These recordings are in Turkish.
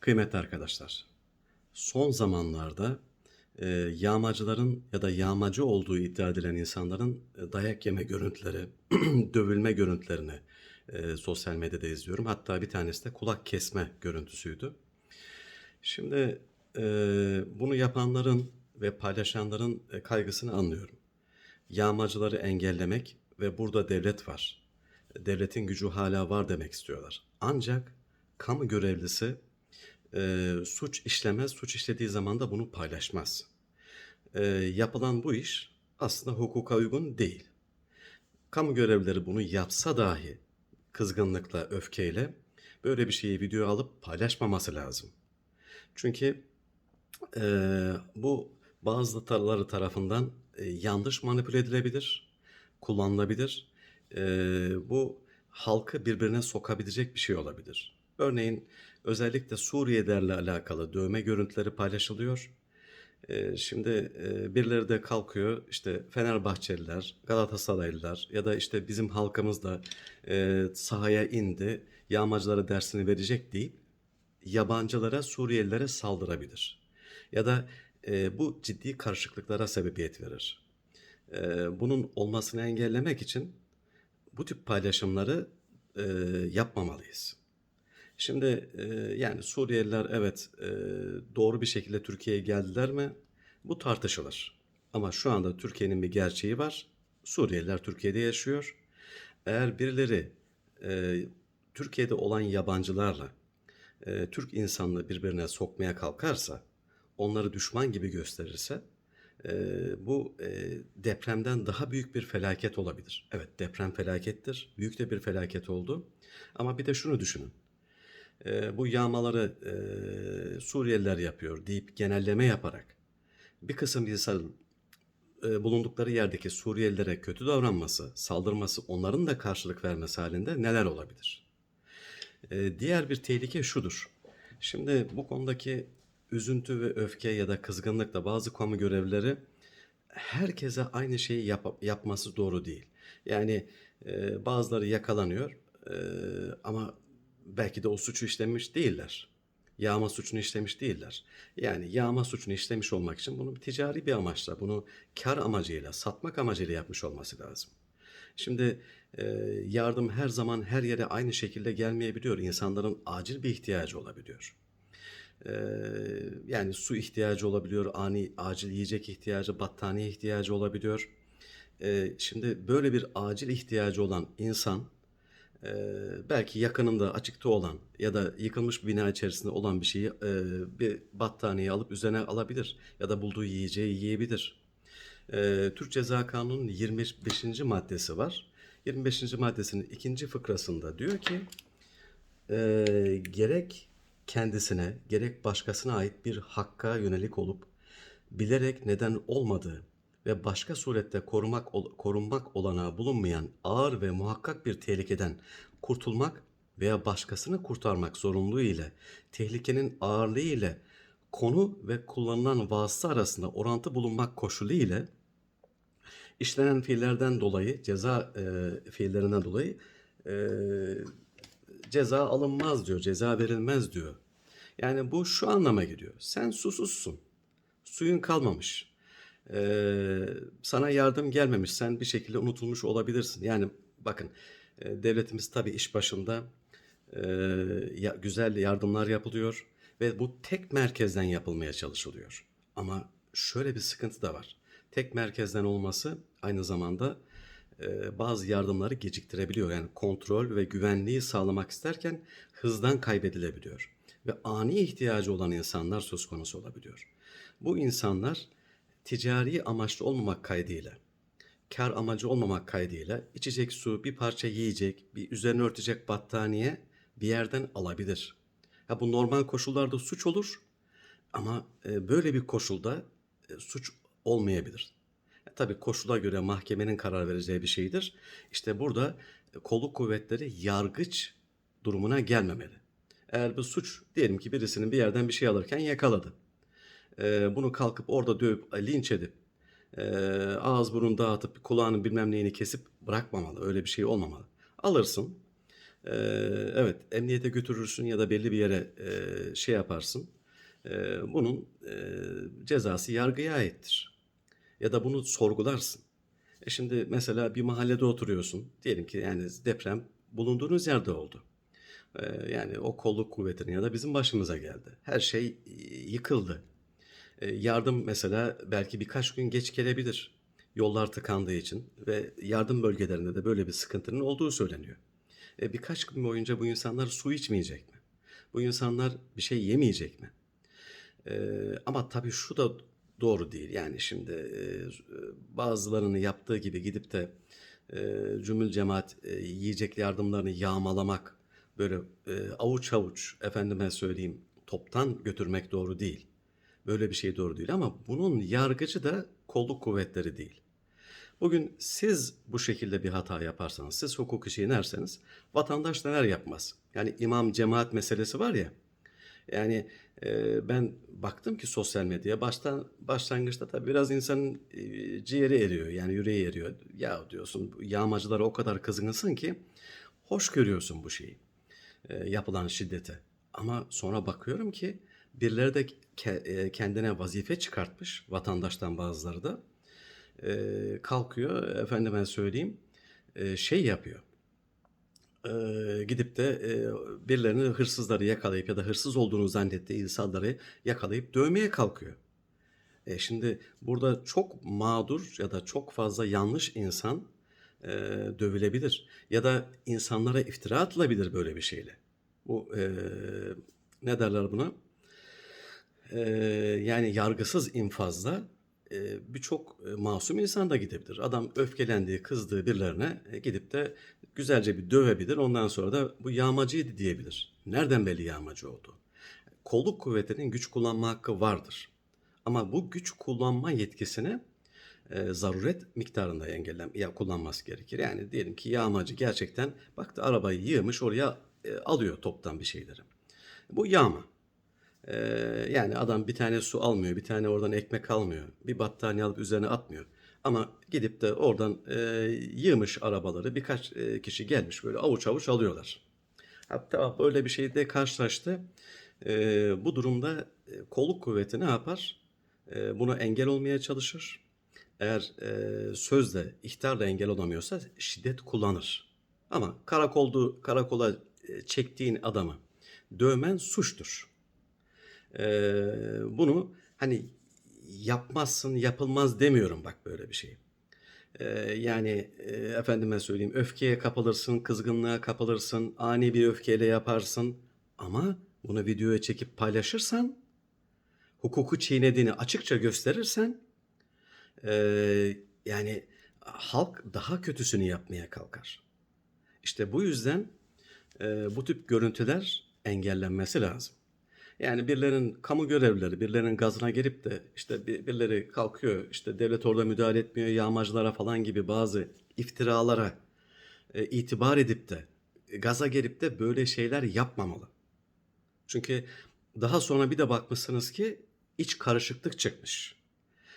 Kıymetli arkadaşlar, son zamanlarda e, yağmacıların ya da yağmacı olduğu iddia edilen insanların e, dayak yeme görüntüleri, dövülme görüntülerini e, sosyal medyada izliyorum. Hatta bir tanesi de kulak kesme görüntüsüydü. Şimdi e, bunu yapanların ve paylaşanların e, kaygısını anlıyorum. Yağmacıları engellemek ve burada devlet var. Devletin gücü hala var demek istiyorlar. Ancak kamu görevlisi e, suç işlemez, suç işlediği zaman da bunu paylaşmaz. E, yapılan bu iş aslında hukuka uygun değil. Kamu görevlileri bunu yapsa dahi kızgınlıkla, öfkeyle böyle bir şeyi video alıp paylaşmaması lazım. Çünkü e, bu bazıları tarafından e, yanlış manipüle edilebilir, kullanılabilir. E, bu halkı birbirine sokabilecek bir şey olabilir. Örneğin özellikle Suriyelerle alakalı dövme görüntüleri paylaşılıyor. E, şimdi e, birileri de kalkıyor işte Fenerbahçeliler, Galatasaraylılar ya da işte bizim halkımız da e, sahaya indi, yağmacılara dersini verecek deyip yabancılara, Suriyelilere saldırabilir. Ya da e, bu ciddi karışıklıklara sebebiyet verir. Bunun olmasını engellemek için bu tip paylaşımları yapmamalıyız. Şimdi e, yani Suriyeliler evet e, doğru bir şekilde Türkiye'ye geldiler mi? Bu tartışılır. Ama şu anda Türkiye'nin bir gerçeği var. Suriyeliler Türkiye'de yaşıyor. Eğer birileri e, Türkiye'de olan yabancılarla e, Türk insanını birbirine sokmaya kalkarsa, onları düşman gibi gösterirse e, bu e, depremden daha büyük bir felaket olabilir. Evet deprem felakettir. Büyük de bir felaket oldu. Ama bir de şunu düşünün. E, bu yağmaları e, Suriyeliler yapıyor deyip genelleme yaparak bir kısım insanın e, bulundukları yerdeki Suriyelilere kötü davranması, saldırması, onların da karşılık vermesi halinde neler olabilir? E, diğer bir tehlike şudur. Şimdi bu konudaki üzüntü ve öfke ya da kızgınlıkla bazı kamu görevlileri herkese aynı şeyi yap- yapması doğru değil. Yani e, bazıları yakalanıyor e, ama belki de o suçu işlemiş değiller. Yağma suçunu işlemiş değiller. Yani yağma suçunu işlemiş olmak için bunu ticari bir amaçla, bunu kar amacıyla, satmak amacıyla yapmış olması lazım. Şimdi e, yardım her zaman her yere aynı şekilde gelmeyebiliyor. İnsanların acil bir ihtiyacı olabiliyor. E, yani su ihtiyacı olabiliyor, ani acil yiyecek ihtiyacı, battaniye ihtiyacı olabiliyor. E, şimdi böyle bir acil ihtiyacı olan insan e, belki yakınında açıkta olan ya da yıkılmış bir bina içerisinde olan bir şeyi e, bir battaniye alıp üzerine alabilir ya da bulduğu yiyeceği yiyebilir. E, Türk Ceza Kanunu'nun 25. maddesi var. 25. maddesinin ikinci fıkrasında diyor ki e, gerek kendisine gerek başkasına ait bir hakka yönelik olup bilerek neden olmadığı ve başka surette korumak korunmak olanağı bulunmayan ağır ve muhakkak bir tehlikeden kurtulmak veya başkasını kurtarmak zorunluluğu ile tehlikenin ağırlığı ile konu ve kullanılan vasıta arasında orantı bulunmak koşulu ile işlenen fiillerden dolayı ceza e, fiillerinden dolayı e, ceza alınmaz diyor, ceza verilmez diyor. Yani bu şu anlama geliyor. Sen susuzsun. Suyun kalmamış. Ee, sana yardım gelmemiş. Sen bir şekilde unutulmuş olabilirsin. Yani bakın e, devletimiz tabii iş başında e, ya, güzel yardımlar yapılıyor ve bu tek merkezden yapılmaya çalışılıyor. Ama şöyle bir sıkıntı da var. Tek merkezden olması aynı zamanda e, bazı yardımları geciktirebiliyor. Yani kontrol ve güvenliği sağlamak isterken hızdan kaybedilebiliyor. Ve ani ihtiyacı olan insanlar söz konusu olabiliyor. Bu insanlar ticari amaçlı olmamak kaydıyla, kar amacı olmamak kaydıyla içecek su, bir parça yiyecek, bir üzerine örtecek battaniye bir yerden alabilir. Ha bu normal koşullarda suç olur ama e, böyle bir koşulda e, suç olmayabilir. E, tabii koşula göre mahkemenin karar vereceği bir şeydir. İşte burada e, kolluk kuvvetleri yargıç durumuna gelmemeli. Eğer bir suç diyelim ki birisinin bir yerden bir şey alırken yakaladı. E, bunu kalkıp orada dövüp e, linç edip e, ağız burun dağıtıp kulağını bilmem neyini kesip bırakmamalı. Öyle bir şey olmamalı. Alırsın Ee, evet, emniyete götürürsün ya da belli bir yere e, şey yaparsın. Ee, bunun e, cezası yargıya aittir. Ya da bunu sorgularsın. E şimdi mesela bir mahallede oturuyorsun. Diyelim ki yani deprem bulunduğunuz yerde oldu. Ee, yani o kolluk kuvvetinin ya da bizim başımıza geldi. Her şey e, yıkıldı. E, yardım mesela belki birkaç gün geç gelebilir. Yollar tıkandığı için ve yardım bölgelerinde de böyle bir sıkıntının olduğu söyleniyor. E, birkaç gün boyunca bu insanlar su içmeyecek mi? Bu insanlar bir şey yemeyecek mi? E, ama tabii şu da doğru değil. Yani şimdi e, bazılarının yaptığı gibi gidip de e, cümül cemaat e, yiyecek yardımlarını yağmalamak, böyle e, avuç avuç efendime söyleyeyim toptan götürmek doğru değil. Böyle bir şey doğru değil ama bunun yargıcı da kolluk kuvvetleri değil. Bugün siz bu şekilde bir hata yaparsanız, siz hukuku çiğnerseniz vatandaş neler yapmaz? Yani imam cemaat meselesi var ya. Yani e, ben baktım ki sosyal medyaya baştan başlangıçta tabii biraz insanın e, ciğeri eriyor yani yüreği eriyor. Ya diyorsun yağmacılara o kadar kızgınsın ki hoş görüyorsun bu şeyi e, yapılan şiddete. Ama sonra bakıyorum ki birileri de e, kendine vazife çıkartmış vatandaştan bazıları da e, kalkıyor efendime söyleyeyim e, şey yapıyor. E, gidip de e, birilerini hırsızları yakalayıp ya da hırsız olduğunu zannettiği insanları yakalayıp dövmeye kalkıyor. E şimdi burada çok mağdur ya da çok fazla yanlış insan e, dövülebilir ya da insanlara iftira atılabilir böyle bir şeyle. Bu e, ne derler buna? E, yani yargısız infazla e, birçok masum insan da gidebilir. Adam öfkelendiği, kızdığı birilerine gidip de güzelce bir dövebilir. Ondan sonra da bu yağmacıydı diyebilir. Nereden belli yağmacı oldu? Kolluk kuvvetinin güç kullanma hakkı vardır. Ama bu güç kullanma yetkisini e, zaruret miktarında engellem ya kullanması gerekir. Yani diyelim ki yağmacı gerçekten baktı arabayı yığmış oraya e, alıyor toptan bir şeyleri. Bu yağma. E, yani adam bir tane su almıyor, bir tane oradan ekmek almıyor, bir battaniye alıp üzerine atmıyor. Ama gidip de oradan e, yığmış arabaları birkaç e, kişi gelmiş böyle avuç avuç alıyorlar. Hatta böyle bir şeyde karşılaştı. E, bu durumda e, kolluk kuvveti ne yapar? E, buna engel olmaya çalışır. Eğer e, sözle, ihtarla engel olamıyorsa şiddet kullanır. Ama karakoldu, karakola e, çektiğin adamı dövmen suçtur. Bunu hani yapmazsın, yapılmaz demiyorum bak böyle bir şey. Yani e, efendime söyleyeyim öfkeye kapılırsın, kızgınlığa kapılırsın, ani bir öfkeyle yaparsın. Ama bunu videoya çekip paylaşırsan, hukuku çiğnediğini açıkça gösterirsen yani halk daha kötüsünü yapmaya kalkar. İşte bu yüzden bu tip görüntüler engellenmesi lazım. Yani birilerinin kamu görevlileri birilerinin gazına gelip de işte bir- birileri kalkıyor işte devlet orada müdahale etmiyor yağmacılara falan gibi bazı iftiralara e, itibar edip de e, gaza gelip de böyle şeyler yapmamalı. Çünkü daha sonra bir de bakmışsınız ki iç karışıklık çıkmış.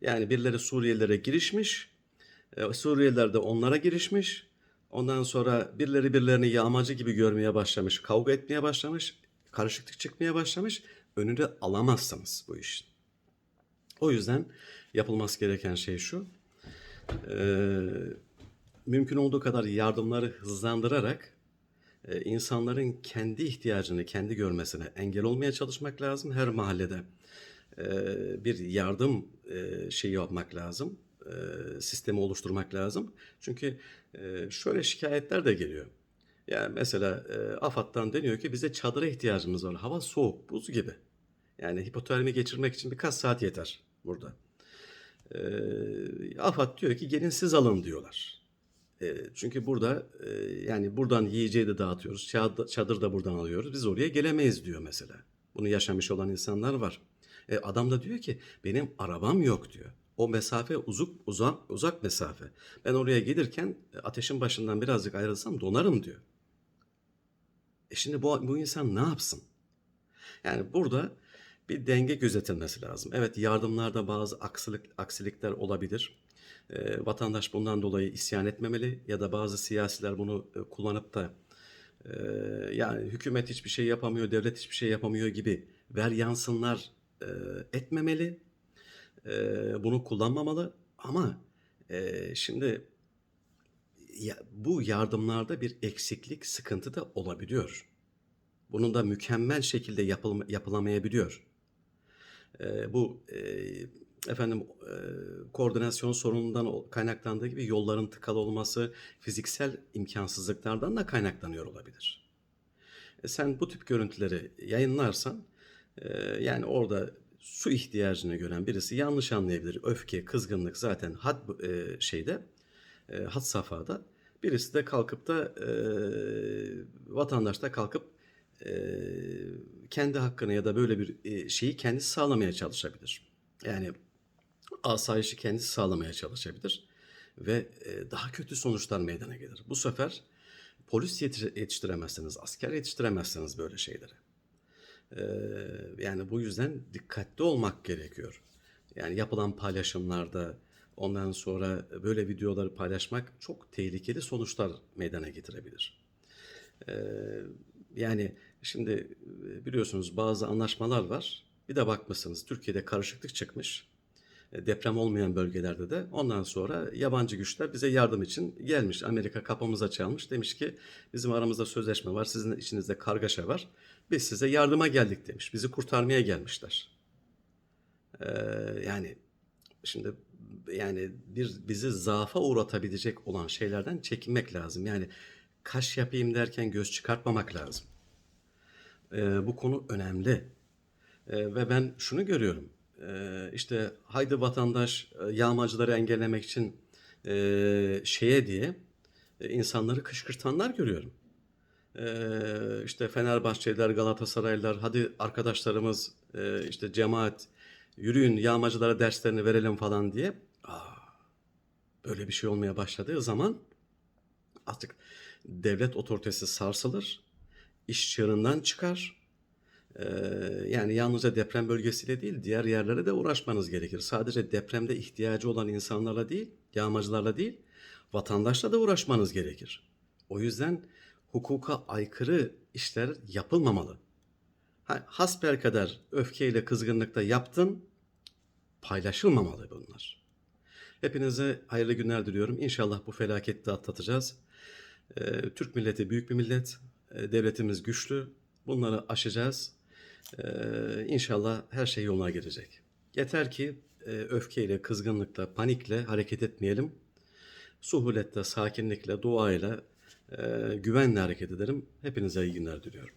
Yani birileri Suriyelilere girişmiş, e, Suriyeliler de onlara girişmiş. Ondan sonra birileri birilerini yağmacı gibi görmeye başlamış, kavga etmeye başlamış, karışıklık çıkmaya başlamış. Önünü alamazsınız bu işin. O yüzden yapılması gereken şey şu. e, mümkün olduğu kadar yardımları hızlandırarak e, insanların kendi ihtiyacını kendi görmesine engel olmaya çalışmak lazım. Her mahallede e, bir yardım e, şeyi yapmak lazım. E, sistemi oluşturmak lazım. Çünkü e, şöyle şikayetler de geliyor. Yani mesela e, AFAD'dan deniyor ki bize çadıra ihtiyacımız var. Hava soğuk, buz gibi. Yani hipotermi geçirmek için birkaç saat yeter burada. E, AFAD diyor ki gelin siz alın diyorlar. E, çünkü burada e, yani buradan yiyeceği de dağıtıyoruz. Çadır, çadır da buradan alıyoruz. Biz oraya gelemeyiz diyor mesela. Bunu yaşamış olan insanlar var. E, adam da diyor ki benim arabam yok diyor. O mesafe uzak uzak uzak mesafe. Ben oraya gelirken e, ateşin başından birazcık ayrılsam donarım diyor. E şimdi bu, bu insan ne yapsın? Yani burada bir denge gözetilmesi lazım. Evet yardımlarda bazı aksilik, aksilikler olabilir. E, vatandaş bundan dolayı isyan etmemeli ya da bazı siyasiler bunu e, kullanıp da e, yani hükümet hiçbir şey yapamıyor, devlet hiçbir şey yapamıyor gibi ver yansınlar e, etmemeli. E, bunu kullanmamalı ama e, şimdi bu yardımlarda bir eksiklik, sıkıntı da olabiliyor. Bunun da mükemmel şekilde yapılma, yapılamayabiliyor. E, bu e, efendim e, koordinasyon sorunundan kaynaklandığı gibi yolların tıkalı olması, fiziksel imkansızlıklardan da kaynaklanıyor olabilir. E, sen bu tip görüntüleri yayınlarsan e, yani orada su ihtiyacını gören birisi yanlış anlayabilir. Öfke, kızgınlık zaten had e, şeyde e, had safhada. Birisi de kalkıp da e, vatandaş da kalkıp e, kendi hakkını ya da böyle bir e, şeyi kendisi sağlamaya çalışabilir. Yani asayişi kendisi sağlamaya çalışabilir ve e, daha kötü sonuçlar meydana gelir. Bu sefer polis yetiş- yetiştiremezsiniz, asker yetiştiremezsiniz böyle şeyleri. E, yani bu yüzden dikkatli olmak gerekiyor. Yani yapılan paylaşımlarda ondan sonra böyle videoları paylaşmak çok tehlikeli sonuçlar meydana getirebilir. E, yani şimdi e, biliyorsunuz bazı anlaşmalar var. Bir de bakmışsınız Türkiye'de karışıklık çıkmış e, deprem olmayan bölgelerde de ondan sonra yabancı güçler bize yardım için gelmiş. Amerika kapımıza çalmış. Demiş ki bizim aramızda sözleşme var. Sizin içinizde kargaşa var. Biz size yardıma geldik demiş. Bizi kurtarmaya gelmişler. Ee, yani şimdi yani bir bizi zaafa uğratabilecek olan şeylerden çekinmek lazım. Yani kaş yapayım derken göz çıkartmamak lazım. Ee, bu konu önemli. Ee, ve ben şunu görüyorum. Ee, işte haydi vatandaş e, yağmacıları engellemek için e, şeye diye e, insanları kışkırtanlar görüyorum. Ee, işte Fenerbahçeliler, Galatasaraylılar, hadi arkadaşlarımız, e, işte cemaat, yürüyün yağmacılara derslerini verelim falan diye. Aa, böyle bir şey olmaya başladığı zaman artık devlet otoritesi sarsılır, iş çığırından çıkar. Ee, yani yalnızca deprem bölgesiyle değil, diğer yerlere de uğraşmanız gerekir. Sadece depremde ihtiyacı olan insanlarla değil, yağmacılarla değil, vatandaşla da uğraşmanız gerekir. O yüzden hukuka aykırı işler yapılmamalı. Ha, hasbelkader öfkeyle, kızgınlıkla yaptın, paylaşılmamalı bunlar. Hepinize hayırlı günler diliyorum. İnşallah bu felaketi atlatacağız. Ee, Türk milleti büyük bir millet. Ee, devletimiz güçlü. Bunları aşacağız. Ee, inşallah her şey yoluna girecek. Yeter ki e, öfkeyle, kızgınlıkla, panikle hareket etmeyelim. Suhuletle, sakinlikle, duayla, e, güvenle hareket edelim. Hepinize iyi günler diliyorum.